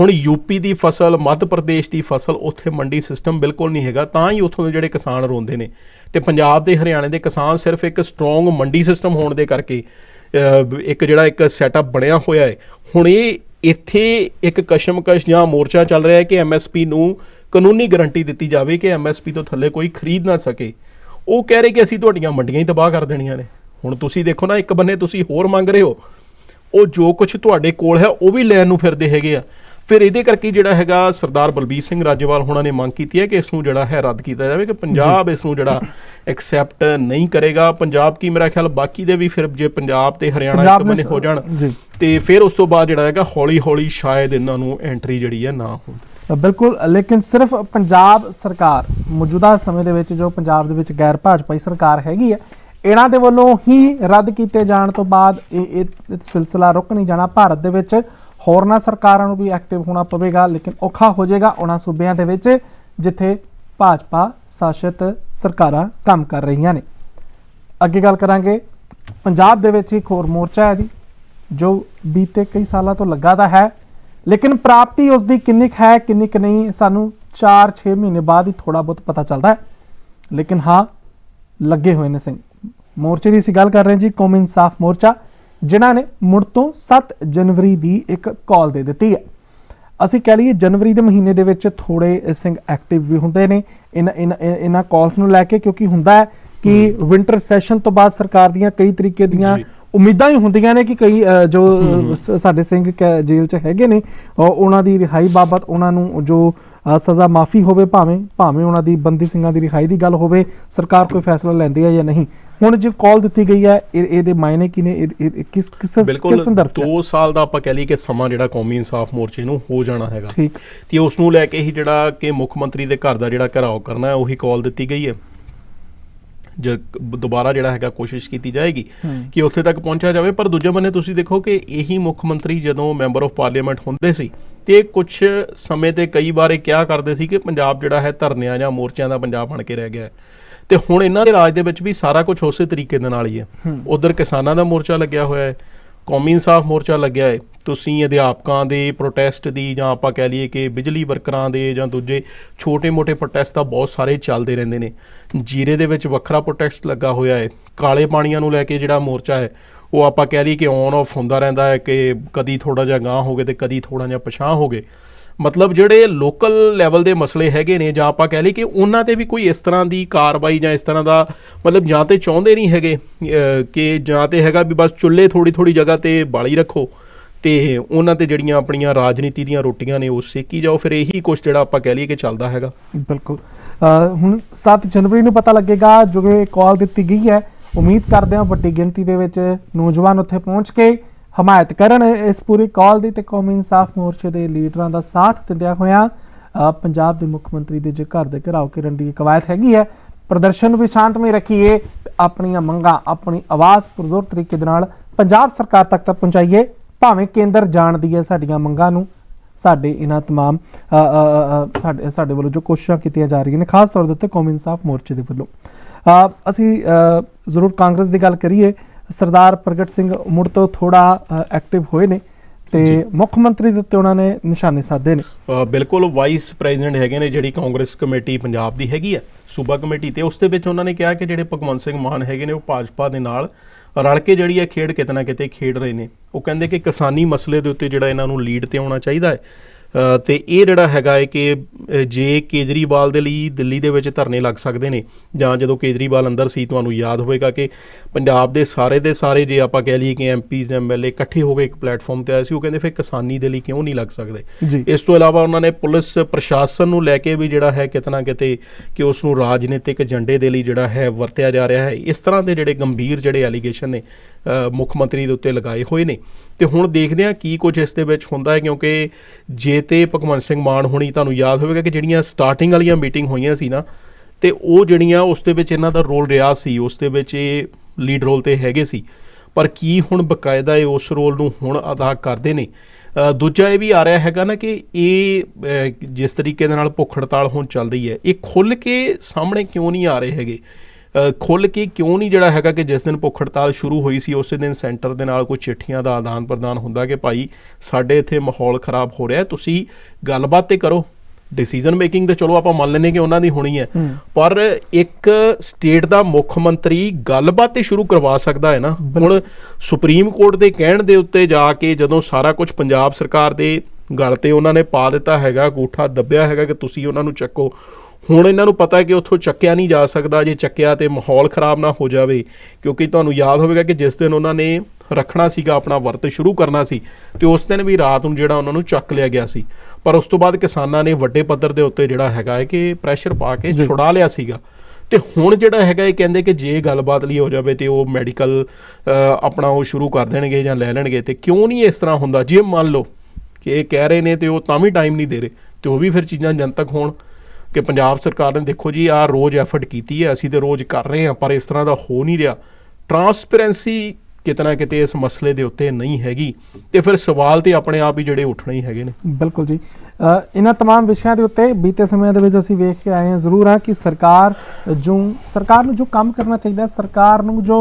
ਹੁਣ ਯੂਪੀ ਦੀ ਫਸਲ ਮੱਧ ਪ੍ਰਦੇਸ਼ ਦੀ ਫਸਲ ਉੱਥੇ ਮੰਡੀ ਸਿਸਟਮ ਬਿਲਕੁਲ ਨਹੀਂ ਹੈਗਾ ਤਾਂ ਹੀ ਉੱਥੋਂ ਦੇ ਜਿਹੜੇ ਕਿਸਾਨ ਰੋਂਦੇ ਨੇ। ਤੇ ਪੰਜਾਬ ਦੇ ਹਰਿਆਣੇ ਦੇ ਕਿਸਾਨ ਸਿਰਫ ਇੱਕ ਸਟਰੋਂਗ ਮੰਡੀ ਸਿਸਟਮ ਹੋਣ ਦੇ ਕਰਕੇ ਇੱਕ ਜਿਹੜਾ ਇੱਕ ਸੈਟਅਪ ਬਣਿਆ ਹੋਇਆ ਹੈ। ਹੁਣ ਇਹ ਇੱਥੇ ਇੱਕ ਕਸ਼ਮਕਸ਼ ਜਾਂ ਮੋਰਚਾ ਚੱਲ ਰਿਹਾ ਹੈ ਕਿ ਐਮਐਸਪੀ ਨੂੰ ਕਾਨੂੰਨੀ ਗਾਰੰਟੀ ਦਿੱਤੀ ਜਾਵੇ ਕਿ ਐਮਐਸਪੀ ਤੋਂ ਥੱਲੇ ਕੋਈ ਖਰੀਦ ਨਾ ਸਕੇ। ਉਹ ਕਹਿ ਰਹੇ ਕਿ ਅਸੀਂ ਤੁਹਾਡੀਆਂ ਮੰਡੀਆਂ ਹੀ ਤਬਾਹ ਕਰ ਦੇਣੀਆਂ ਨੇ। ਹੁਣ ਤੁਸੀਂ ਦੇਖੋ ਨਾ ਇੱਕ ਬੰਨੇ ਤੁਸੀਂ ਹੋਰ ਮੰਗ ਰਹੇ ਹੋ ਉਹ ਜੋ ਕੁਝ ਤੁਹਾਡੇ ਕੋਲ ਹੈ ਉਹ ਵੀ ਲੈਣ ਨੂੰ ਫਿਰਦੇ ਹੈਗੇ ਆ। ਫਿਰ ਇਹਦੇ ਕਰਕੇ ਜਿਹੜਾ ਹੈਗਾ ਸਰਦਾਰ ਬਲਬੀਰ ਸਿੰਘ ਰਾਜੇਵਾਲ ਹੁਣਾਂ ਨੇ ਮੰਗ ਕੀਤੀ ਹੈ ਕਿ ਇਸ ਨੂੰ ਜਿਹੜਾ ਹੈ ਰੱਦ ਕੀਤਾ ਜਾਵੇ ਕਿ ਪੰਜਾਬ ਇਸ ਨੂੰ ਜਿਹੜਾ ਐਕਸੈਪਟ ਨਹੀਂ ਕਰੇਗਾ। ਪੰਜਾਬ ਕੀ ਮੇਰਾ ਖਿਆਲ ਬਾਕੀ ਦੇ ਵੀ ਫਿਰ ਜੇ ਪੰਜਾਬ ਤੇ ਹਰਿਆਣਾ ਇੱਕ ਬੰਨੇ ਹੋ ਜਾਣ ਤੇ ਫਿਰ ਉਸ ਤੋਂ ਬਾਅਦ ਜਿਹੜਾ ਹੈਗਾ ਹੌਲੀ ਹੌਲੀ ਸ਼ਾਇਦ ਇਹਨਾਂ ਨੂੰ ਐਂਟਰੀ ਜਿਹੜੀ ਹੈ ਨਾ ਹੋਵੇ। ਬਿਲਕੁਲ ਲੇਕਿਨ ਸਿਰਫ ਪੰਜਾਬ ਸਰਕਾਰ ਮੌਜੂਦਾ ਸਮੇਂ ਦੇ ਵਿੱਚ ਜੋ ਪੰਜਾਬ ਦੇ ਵਿੱਚ ਗੈਰ ਭਾਜਪਾਈ ਸਰਕਾਰ ਹੈਗੀ ਹੈ ਇਹਨਾਂ ਦੇ ਵੱਲੋਂ ਹੀ ਰੱਦ ਕੀਤੇ ਜਾਣ ਤੋਂ ਬਾਅਦ ਇਹ ਇਹ ਸਿਲਸਿਲਾ ਰੁਕ ਨਹੀਂ ਜਾਣਾ। ਭਾਰਤ ਦੇ ਵਿੱਚ ਹੋਰਨਾਂ ਸਰਕਾਰਾਂ ਨੂੰ ਵੀ ਐਕਟਿਵ ਹੋਣਾ ਪਵੇਗਾ, ਲੇਕਿਨ ਔਖਾ ਹੋ ਜਾਏਗਾ ਉਹਨਾਂ ਸੂਬਿਆਂ ਦੇ ਵਿੱਚ, ਜਿੱਥੇ ਭਾਜਪਾ ਸ਼ਾਸਿਤ ਸਰਕਾਰਾਂ ਕੰਮ ਕਰ ਰਹੀਆਂ ਨੇ। ਅੱਗੇ ਗੱਲ ਕਰਾਂਗੇ, ਪੰਜਾਬ ਦੇ ਵਿੱਚ ਇੱਕ ਹੋਰ ਮੋਰਚਾ ਹੈ ਜੀ, ਜੋ ਬੀਤੇ ਕਈ ਸਾਲਾਂ ਤੋਂ ਲੱਗਾ ਦਾ ਹੈ, ਲੇਕਿਨ ਪ੍ਰਾਪਤੀ ਉਸ ਦੀ ਕਿੰਨੀ ਕੁ ਹੈ, ਕਿੰਨੀ ਕੁ ਨਹੀਂ, ਸਾਨੂੰ 4-6 ਮਹੀਨੇ ਬਾਅਦ ਹੀ ਥੋੜਾ ਬਹੁਤ ਪਤਾ ਚੱਲਦਾ ਹੈ। ਲੇਕਿਨ ਹਾਂ, ਲੱਗੇ ਹੋਏ ਨੇ ਸਿੰਘ। ਮੋਰਚੇ ਦੀ ਅਸੀਂ ਗੱਲ ਕਰ ਰਹੇ ਹਾਂ ਜੀ ਕੌਮੀ ਇਨਸਾਫ ਮੋਰਚਾ ਜਿਨ੍ਹਾਂ ਨੇ ਮੁੜ ਤੋਂ 7 ਜਨਵਰੀ ਦੀ ਇੱਕ ਕਾਲ ਦੇ ਦਿੱਤੀ ਹੈ। ਅਸੀਂ ਕਹਿ ਲਈਏ ਜਨਵਰੀ ਦੇ ਮਹੀਨੇ ਦੇ ਵਿੱਚ ਥੋੜੇ ਸਿੰਘ ਐਕਟਿਵ ਵੀ ਹੁੰਦੇ ਨੇ ਇਹਨਾਂ ਇਹਨਾਂ ਕਾਲਸ ਨੂੰ ਲੈ ਕੇ ਕਿਉਂਕਿ ਹੁੰਦਾ ਹੈ ਕਿ ਵਿੰਟਰ ਸੈਸ਼ਨ ਤੋਂ ਬਾਅਦ ਸਰਕਾਰ ਦੀਆਂ ਕਈ ਤਰੀਕੇ ਦੀਆਂ। ਉਮੀਦਾਂ ਹੀ ਹੁੰਦੀਆਂ ਨੇ ਕਿ ਕਈ ਜੋ ਸਾਡੇ ਸਿੰਘ ਜੇਲ੍ਹ 'ਚ ਹੈਗੇ ਨੇ ਉਹਨਾਂ ਦੀ ਰਿਹਾਈ ਬਾਬਤ ਉਹਨਾਂ ਨੂੰ ਜੋ ਸਜ਼ਾ ਮਾਫੀ ਹੋਵੇ ਭਾਵੇਂ ਭਾਵੇਂ ਉਹਨਾਂ ਦੀ ਬੰਦੀ ਸਿੰਘਾਂ ਦੀ ਰਿਹਾਈ ਦੀ ਗੱਲ ਹੋਵੇ ਸਰਕਾਰ ਕੋਈ ਫੈਸਲਾ ਲੈਂਦੀ ਹੈ ਜਾਂ ਨਹੀਂ। ਹੁਣ ਜੋ ਕਾਲ ਦਿੱਤੀ ਗਈ ਹੈ ਇਹ- ਇਹਦੇ ਮਾਇਨੇ ਕੀ ਨੇ? ਕਿਸ ਕਿਸ ਕਿਸ ਸੰਦਰਭ 'ਚ ਹੈ? 2 ਸਾਲ ਦਾ ਆਪਾਂ ਕਹਿ ਲਈਏ ਕਿ ਸਮਾਂ ਜਿਹੜਾ ਕੌਮੀ ਇਨਸਾਫ ਮੋਰਚੇ ਨੂੰ ਹੋ ਜਾਣਾ ਹੈਗਾ। ਠੀਕ। ਤੇ ਉਸ ਨੂੰ ਲੈ ਕੇ ਹੀ ਜਿਹੜਾ ਕਿ ਮੁੱਖ ਮੰਤਰੀ ਦੇ ਘਰ ਦਾ ਜਿਹੜਾ ਘਰਾਓ ਕਰਨਾ ਹੈ ਉਹੀ ਕਾਲ ਦਿੱਤੀ ਗਈ ਹੈ। ਜੇ ਦੁਬਾਰਾ ਜਿਹੜਾ ਹੈਗਾ ਕੋਸ਼ਿਸ਼ ਕੀਤੀ ਜਾਏਗੀ। ਕਿ ਉੱਥੇ ਤੱਕ ਪਹੁੰਚਿਆ ਜਾਵੇ ਪਰ ਦੂਜੇ ਬੰਨੇ ਤੁਸੀਂ ਦੇਖੋ ਕਿ ਇਹੀ ਮੁੱਖ ਮੰਤਰੀ ਜਦੋਂ ਮੈਂਬਰ ਆਫ ਪਾਰਲੀਮੈਂਟ ਹੁੰਦੇ ਸੀ ਤੇ ਕੁਝ ਸਮੇਂ ਤੇ ਕਈ ਵਾਰ ਇਹ ਕਿਹਾ ਕਰਦੇ ਸੀ ਕਿ ਪੰਜਾਬ ਜਿਹੜਾ ਹੈ ਧਰਨਿਆਂ ਜਾਂ ਮੋਰਚਿਆਂ ਦਾ ਪੰਜਾਬ ਬਣ ਕੇ ਰਹਿ ਗਿਆ ਹੈ। ਤੇ ਹੁਣ ਇਹਨਾਂ ਦੇ ਰਾਜ ਦੇ ਵਿੱਚ ਵੀ ਸਾਰਾ ਕੁਝ ਉਸੇ ਤਰੀਕੇ ਦੇ ਨਾਲ ਹੀ ਹੈ। ਉਧਰ ਕਿਸਾਨਾਂ ਦਾ ਮੋਰਚਾ ਲੱਗਿਆ ਹੋਇਆ ਹੈ ਕੌਮੀ ਇਨਸਾਫ ਮੋਰਚਾ ਲੱਗਿਆ ਹੈ। ਤੁਸੀਂ ਅਧਿਆਪਕਾਂ ਦੇ ਪ੍ਰੋਟੈਸਟ ਦੀ ਜਾਂ ਆਪਾਂ ਕਹਿ ਲਈਏ ਕਿ ਬਿਜਲੀ ਵਰਕਰਾਂ ਦੇ ਜਾਂ ਦੂਜੇ ਛੋਟੇ-ਮੋਟੇ ਪ੍ਰੋਟੈਸਟ ਤਾਂ ਬਹੁਤ ਸਾਰੇ ਚੱਲਦੇ ਰਹਿੰਦੇ ਨੇ। ਜੀਰੇ ਦੇ ਵਿੱਚ ਵੱਖਰਾ ਪ੍ਰੋਟੈਸਟ ਲੱਗਾ ਹੋਇਆ ਹੈ। ਕਾਲੇ ਪਾਣੀਆਂ ਨੂੰ ਲੈ ਕੇ ਜਿਹੜਾ ਮੋਰਚਾ ਹੈ ਉਹ ਆਪਾਂ ਕਹਿ ਲਈਏ ਕਿ ਔਨ ਆਫ ਹੁੰਦਾ ਰਹਿੰਦਾ ਹੈ ਕਿ ਕਦੀ ਥੋੜਾ ਜਿਹਾ ਗਾਂਹ ਹੋ ਗਏ ਤੇ ਕਦੀ ਥੋੜਾ ਜਿਹਾ ਪਛਾਂ ਹੋ ਗਏ। ਮਤਲਬ ਜਿਹੜੇ ਲੋਕਲ ਲੈਵਲ ਦੇ ਮਸਲੇ ਹੈਗੇ ਨੇ ਜਾਂ ਆਪਾਂ ਕਹਿ ਲਈਏ ਕਿ ਉਹਨਾਂ ਤੇ ਵੀ ਕੋਈ ਇਸ ਤਰ੍ਹਾਂ ਦੀ ਕਾਰਵਾਈ ਜਾਂ ਇਸ ਤਰ੍ਹਾਂ ਦਾ ਮਤਲਬ ਜਾਂ ਤੇ ਚਾਹੁੰਦੇ ਨਹੀਂ ਹੈਗੇ ਕਿ ਜਾਂ ਤੇ ਹੈਗਾ ਵੀ ਬਸ ਚੁੱਲ੍ਹੇ ਥੋੜੀ ਥੋੜੀ ਜਗ੍ਹਾ ਤੇ ਬਾਲੀ ਰੱਖੋ ਤੇ ਉਹਨਾਂ ਤੇ ਜਿਹੜੀਆਂ ਆਪਣੀਆਂ ਰਾਜਨੀਤੀ ਦੀਆਂ ਰੋਟੀਆਂ ਨੇ ਉਹ ਸੇਕੀ ਜਾਓ, ਫਿਰ ਇਹੀ ਕੁਝ ਜਿਹੜਾ ਆਪਾਂ ਕਹਿ ਲਈਏ ਕਿ ਚੱਲਦਾ ਹੈਗਾ। ਬਿਲਕੁਲ। ਹੁਣ 7 ਜਨਵਰੀ ਨੂੰ ਪਤਾ ਲੱਗੇਗਾ ਜੋ ਕਿ ਕਾਲ ਦਿੱਤੀ ਗਈ ਹੈ ਉਮੀਦ ਕਰਦੇ ਹਾਂ ਵੱਡੀ ਗਿਣਤੀ ਦੇ ਵਿੱਚ ਨੌਜਵਾਨ ਉੱਥੇ ਪਹੁੰਚ ਕੇ ਹਮਾਇਤ ਕਰਨ ਇਸ ਪੂਰੀ ਕਾਲ ਦੀ ਤੇ ਕੌਮੀ ਇਨਸਾਫ ਮੋਰਚੇ ਦੇ ਲੀਡਰਾਂ ਦਾ ਸਾਥ ਦਿੰਦਿਆਂ ਹੋਇਆਂ ਅ, ਪੰਜਾਬ ਦੇ ਮੁੱਖ ਮੰਤਰੀ ਦੇ ਜੇ ਘਰ ਦੇ ਘਰਾਓ ਕਰਨ ਦੀ ਕਵਾਇਤ ਹੈਗੀ ਹੈ ਪ੍ਰਦਰਸ਼ਨ ਨੂੰ ਵੀ ਸ਼ਾਂਤਮਈ ਰੱਖੀਏ ਆਪਣੀਆਂ ਮੰਗਾਂ ਆਪਣੀ ਆਵਾਜ਼ ਪੁਰਜ਼ੋਰ ਤਰੀਕੇ ਦੇ ਨਾਲ ਪੰਜਾਬ ਸਰਕਾਰ ਤੱਕ ਤਾਂ ਪਹੁੰਚਾਈਏ ਭਾਵੇਂ ਕੇਂਦਰ ਜਾਣਦੀ ਹੈ ਸਾਡੀਆਂ ਮੰਗਾਂ ਨੂੰ ਸਾਡੇ ਇਹਨਾਂ तमाम ਅ, ਅ, ਅ, ਸਾਡੇ ਸਾਡੇ ਵੱਲੋਂ ਜੋ ਕੋਸ਼ਿਸ਼ਾਂ ਕੀਤੀਆਂ ਜਾ ਰਹੀਆਂ ਨੇ ਖਾਸ ਤੌਰ ਦੇ ਉੱਤੇ ਕੌਮੀ ਇਨਸਾਫ ਮੋਰਚੇ ਦੇ ਵੱਲੋਂ ਅ, ਅਸੀਂ ਜ਼ਰੂਰ ਕਾਂਗਰਸ ਦੀ ਗੱਲ ਕਰੀਏ। ਸਰਦਾਰ ਪ੍ਰਗਟ ਸਿੰਘ ਮੁੜ ਤੋਂ ਥੋੜਾ ਐਕਟਿਵ ਹੋਏ ਨੇ ਤੇ ਮੁੱਖ ਮੰਤਰੀ ਦੇ ਉੱਤੇ ਉਹਨਾਂ ਨੇ ਨਿਸ਼ਾਨੇ ਸਾਧੇ ਨੇ। ਬਿਲਕੁਲ ਵਾਈਸ ਪ੍ਰੈਜ਼ੀਡੈਂਟ ਹੈਗੇ ਨੇ ਜਿਹੜੀ ਕਾਂਗਰਸ ਕਮੇਟੀ ਪੰਜਾਬ ਦੀ ਹੈਗੀ ਹੈ ਸੂਬਾ ਕਮੇਟੀ ਤੇ ਉਸ ਦੇ ਵਿੱਚ ਉਹਨਾਂ ਨੇ ਕਿਹਾ ਕਿ ਜਿਹੜੇ ਭਗਵੰਤ ਸਿੰਘ ਮਾਨ ਹੈਗੇ ਨੇ ਉਹ ਭਾਜਪਾ ਦੇ ਨਾਲ ਰਲ ਕੇ ਜਿਹੜੀ ਹੈ ਖੇਡ ਕਿਤੇ ਨਾ ਕਿਤੇ ਖੇਡ ਰਹੇ ਨੇ। ਉਹ ਕਹਿੰਦੇ ਕਿ ਕਿਸਾਨੀ ਮਸਲੇ ਦੇ ਉੱਤੇ ਜਿਹੜਾ ਇਹਨਾਂ ਨੂੰ ਲੀਡ ਤੇ ਆਉਣਾ ਚਾਹੀਦਾ ਹੈ। ਤੇ ਇਹ ਜਿਹੜਾ ਹੈਗਾ ਹੈ ਕਿ ਜੇ ਕੇਜਰੀਵਾਲ ਦੇ ਲਈ ਦਿੱਲੀ ਦੇ ਵਿੱਚ ਧਰਨੇ ਲੱਗ ਸਕਦੇ ਨੇ ਜਾਂ ਜਦੋਂ ਕੇਜਰੀਵਾਲ ਅੰਦਰ ਸੀ ਤੁਹਾਨੂੰ ਯਾਦ ਹੋਵੇਗਾ ਕਿ ਪੰਜਾਬ ਦੇ ਸਾਰੇ ਦੇ ਸਾਰੇ ਜੇ ਆਪਾਂ ਕਹਿ ਲਈਏ ਕਿ ਐਮਪੀਜ਼ ਐਮਐਲਏ ਇਕੱਠੇ ਹੋ ਕੇ ਇੱਕ ਪਲੇਟਫਾਰਮ ਤੇ ਆਏ ਸੀ ਉਹ ਕਹਿੰਦੇ ਫਿਰ ਕਿਸਾਨੀ ਦੇ ਲਈ ਕਿਉਂ ਨਹੀਂ ਲੱਗ ਸਕਦੇ? ਇਸ ਤੋਂ ਇਲਾਵਾ ਉਹਨਾਂ ਨੇ ਪੁਲਿਸ ਪ੍ਰਸ਼ਾਸਨ ਨੂੰ ਲੈ ਕੇ ਵੀ ਜਿਹੜਾ ਹੈ ਕਿਤਨਾ ਕਿਤੇ ਕਿ ਉਸ ਨੂੰ ਰਾਜਨੀਤਿਕ ਏਜੰਡੇ ਦੇ ਲਈ ਜਿਹੜਾ ਹੈ ਵਰਤਿਆ ਜਾ ਰਿਹਾ ਹੈ ਇਸ ਤਰ੍ਹਾਂ ਦੇ ਜਿਹੜੇ ਗੰਭੀਰ ਜਿਹੜੇ ਐਲੀਗੇਸ਼ਨ ਨੇ ਮੁੱਖ ਮੰਤਰੀ ਦੇ ਉੱਤੇ ਲਗਾਏ ਹੋਏ ਨੇ। ਤੇ ਹੁਣ ਦੇਖਦੇ ਹਾਂ ਕੀ ਕੁਝ ਇਸ ਦੇ ਵਿੱਚ ਹੁੰਦਾ ਹੈ ਕਿਉਂਕਿ ਜੇ ਤੇ ਭਗਵੰਤ ਸਿੰਘ ਮਾਨ ਹੋਣੀ ਤੁਹਾਨੂੰ ਯਾਦ ਹੋਵੇਗਾ ਕਿ ਜਿਹੜੀਆਂ ਸਟਾਰਟਿੰਗ ਵਾਲੀਆਂ ਮੀਟਿੰਗ ਹੋਈਆਂ ਸੀ ਨਾ, ਤੇ ਉਹ ਜਿਹੜੀਆਂ ਉਸ ਦੇ ਵਿੱਚ ਇਹਨਾਂ ਦਾ ਰੋਲ ਰਿਹਾ ਸੀ, ਉਸ ਦੇ ਵਿੱਚ ਇਹ ਲੀਡ ਰੋਲ ਤੇ ਹੈਗੇ ਸੀ। ਪਰ ਕੀ ਹੁਣ ਬਕਾਇਦਾ ਇਹ ਉਸ ਰੋਲ ਨੂੰ ਹੁਣ ਅਦਾ ਕਰਦੇ ਨੇ? ਦੂਜਾ ਇਹ ਵੀ ਆ ਰਿਹਾ ਹੈਗਾ ਨਾ ਕਿ ਇਹ ਜਿਸ ਤਰੀਕੇ ਦੇ ਨਾਲ ਭੁੱਖ ਹੜਤਾਲ ਹੁਣ ਚੱਲ ਰਹੀ ਹੈ, ਇਹ ਖੁੱਲ ਕੇ ਸਾਹਮਣੇ ਕਿਉਂ ਨਹੀਂ ਆ ਰਹੇ ਹੈਗੇ? ਖੁੱਲ ਕੇ ਕਿਉਂ ਨਹੀਂ ਜਿਹੜਾ ਹੈਗਾ ਕਿ ਜਿਸ ਦਿਨ ਭੁੱਖ ਹੜਤਾਲ ਸ਼ੁਰੂ ਹੋਈ ਸੀ ਉਸੇ ਦਿਨ ਸੈਂਟਰ ਦੇ ਨਾਲ ਕੋਈ ਚਿੱਠੀਆਂ ਦਾ ਆਦਾਨ ਪ੍ਰਦਾਨ ਹੁੰਦਾ ਕਿ ਭਾਈ ਸਾਡੇ ਇੱਥੇ ਮਾਹੌਲ ਖਰਾਬ ਹੋ ਰਿਹਾ ਤੁਸੀਂ ਗੱਲਬਾਤ ਤੇ ਕਰੋ। ਡਿਸੀਜਨ ਮੇਕਿੰਗ ਤੇ ਚਲੋ ਆਪਾਂ ਮੰਨ ਲੈਨੇ ਕਿ ਉਹਨਾਂ ਦੀ ਹੋਣੀ ਹੈ। ਹੂੰ। ਪਰ ਇੱਕ ਸਟੇਟ ਦਾ ਮੁੱਖ ਮੰਤਰੀ ਗੱਲਬਾਤ ਤੇ ਸ਼ੁਰੂ ਕਰਵਾ ਸਕਦਾ ਹੈ ਨਾ। ਹੁਣ ਸੁਪਰੀਮ ਕੋਰਟ ਦੇ ਕਹਿਣ ਦੇ ਉੱਤੇ ਜਾ ਕੇ ਜਦੋਂ ਸਾਰਾ ਕੁਝ ਪੰਜਾਬ ਸਰਕਾਰ ਦੇ ਗਲ ਤੇ ਉਹਨਾਂ ਨੇ ਪਾ ਦਿੱਤਾ ਹੈਗਾ ਗੂਠਾ ਦੱਬਿਆ ਹੈਗਾ ਕਿ ਤੁਸੀਂ ਉਹਨਾਂ ਨੂੰ ਚੱਕੋ। ਹੁਣ ਇਹਨਾਂ ਨੂੰ ਪਤਾ ਹੈ ਕਿ ਉੱਥੋਂ ਚੱਕਿਆ ਨਹੀਂ ਜਾ ਸਕਦਾ ਜੇ ਚੱਕਿਆ ਤੇ ਮਾਹੌਲ ਖਰਾਬ ਨਾ ਹੋ ਜਾਵੇ। ਕਿਉਂਕਿ ਤੁਹਾਨੂੰ ਯਾਦ ਹੋਵੇਗਾ ਕਿ ਜਿਸ ਦਿਨ ਉਹਨਾਂ ਨੇ ਰੱਖਣਾ ਸੀਗਾ ਆਪਣਾ ਵਰਤ ਸ਼ੁਰੂ ਕਰਨਾ ਸੀ ਤੇ ਉਸ ਦਿਨ ਵੀ ਰਾਤ ਨੂੰ ਜਿਹੜਾ ਉਹਨਾਂ ਨੂੰ ਚੱਕ ਲਿਆ ਗਿਆ ਸੀ। ਪਰ ਉਸ ਤੋਂ ਬਾਅਦ ਕਿਸਾਨਾਂ ਨੇ ਵੱਡੇ ਪੱਧਰ ਦੇ ਉੱਤੇ ਜਿਹੜਾ ਹੈਗਾ ਹੈ ਕਿ ਪ੍ਰੈਸ਼ਰ ਪਾ ਕੇ। ਛੁਡਾ ਲਿਆ ਸੀਗਾ। ਤੇ ਹੁਣ ਜਿਹੜਾ ਹੈਗਾ ਇਹ ਕਹਿੰਦੇ ਕਿ ਜੇ ਗੱਲਬਾਤ ਲਈ ਹੋ ਜਾਵੇ ਤੇ ਉਹ ਮੈਡੀਕਲ ਆਪਣਾ ਉਹ ਸ਼ੁਰੂ ਕਰ ਦੇਣਗੇ ਜਾਂ ਲੈ ਲੈਣਗੇ। ਤੇ ਕਿਉਂ ਨਹੀਂ ਇਸ ਤਰ੍ਹਾਂ ਹੁੰਦਾ? ਜੇ ਮੰਨ ਲਓ ਕਿ ਇਹ ਕਹਿ ਰਹੇ ਨੇ ਤੇ ਉਹ ਤਾਂ ਵੀ ਟਾਈਮ ਨਹੀਂ ਦੇ ਰਹੇ ਤੇ ਉਹ ਵੀ ਫਿਰ ਚੀਜ਼ਾਂ ਜਨਤਕ ਹੋਣ। ਕਿ ਪੰਜਾਬ ਸਰਕਾਰ ਨੇ ਦੇਖੋ ਜੀ ਆ ਰੋਜ਼ ਐਫਰਟ ਕੀਤੀ ਹੈ ਅਸੀਂ ਤੇ ਰੋਜ਼ ਕਰ ਰਹੇ ਹਾਂ ਪਰ ਇਸ ਤਰ੍ਹਾਂ ਦਾ ਹੋ ਨਹੀਂ ਰਿਹਾ ਟਰਾਂਸਪੇਰੈਂਸੀ ਕਿਤਨਾ ਕਿਤੇ ਇਸ ਮਸਲੇ ਦੇ ਉੱਤੇ ਨਹੀਂ ਹੈਗੀ ਤੇ ਫਿਰ ਸਵਾਲ ਤੇ ਆਪਣੇ ਆਪ ਹੀ ਜਿਹੜੇ ਉੱਠਣੇ ਹੀ ਹੈਗੇ ਨੇ ਬਿਲਕੁਲ ਜੀ ਅ, ਇਹਨਾਂ तमाम ਵਿਸ਼ਿਆਂ ਦੇ ਉੱਤੇ ਬੀਤੇ ਸਮੇਂ ਦੇ ਵਿੱਚ ਅਸੀਂ ਵੇਖ ਕੇ ਆਏ ਹਾਂ ਜ਼ਰੂਰ ਹਾਂ ਕਿ ਸਰਕਾਰ ਜੋ ਸਰਕਾਰ ਨੂੰ ਜੋ ਕੰਮ ਕਰਨਾ ਚਾਹੀਦਾ ਹੈ, ਸਰਕਾਰ ਨੂੰ ਜੋ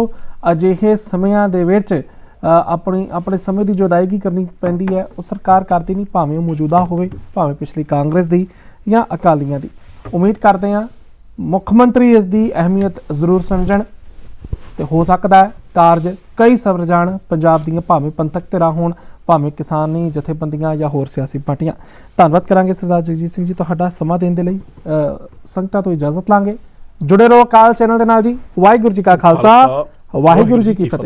ਅਜਿਹੇ ਸਮਿਆਂ ਦੇ ਵਿੱਚ ਅ, ਆਪਣੀ ਆਪਣੇ ਸਮੇਂ ਦੀ ਜੋ ਅਦਾਇਗੀ ਕਰਨੀ ਪੈਂਦੀ ਹੈ ਉਹ ਸਰਕਾਰ ਕਰਦੀ ਨਹੀਂ ਭਾਵੇਂ ਉਹ ਮੌਜੂਦਾ ਹੋਵੇ ਭਾਵੇਂ ਪਿਛਲੀ ਕਾਂਗਰਸ ਦੀ ਜਾਂ ਅਕਾਲੀਆਂ ਦੀ ਉਮੀਦ ਕਰਦੇ ਹਾਂ ਮੁੱਖ ਮੰਤਰੀ ਇਸ ਦੀ ਅਹਿਮੀਅਤ ਜ਼ਰੂਰ ਸਮਝਣ ਤੇ ਹੋ ਸਕਦਾ ਹੈ ਕਾਰਜ ਕਈ ਸਵਰ ਜਾਣ ਪੰਜਾਬ ਦੀਆਂ ਭਾਵੇਂ ਪੰਥਕ ਧਿਰਾਂ ਹੋਣ ਭਾਵੇਂ ਕਿਸਾਨੀ ਜਥੇਬੰਦੀਆਂ ਜਾਂ ਹੋਰ ਸਿਆਸੀ ਪਾਰਟੀਆਂ। ਧੰਨਵਾਦ ਕਰਾਂਗੇ ਸਰਦਾਰ ਜਗਜੀਤ ਸਿੰਘ ਜੀ ਤੁਹਾਡਾ ਸਮਾਂ ਦੇਣ ਦੇ ਲਈ। ਸੰਗਤਾਂ ਤੋਂ ਇਜਾਜ਼ਤ ਲਾਂਗੇ। ਜੁੜੇ ਰਹੋ ਅਕਾਲ ਚੈਨਲ ਦੇ ਨਾਲ ਜੀ। ਵਾਹਿਗੁਰੂ ਜੀ ਕਾ ਖਾਲਸਾ। ਵਾਹਿਗੁਰੂ ਜੀ ਕੀ ਫਤਿਹ।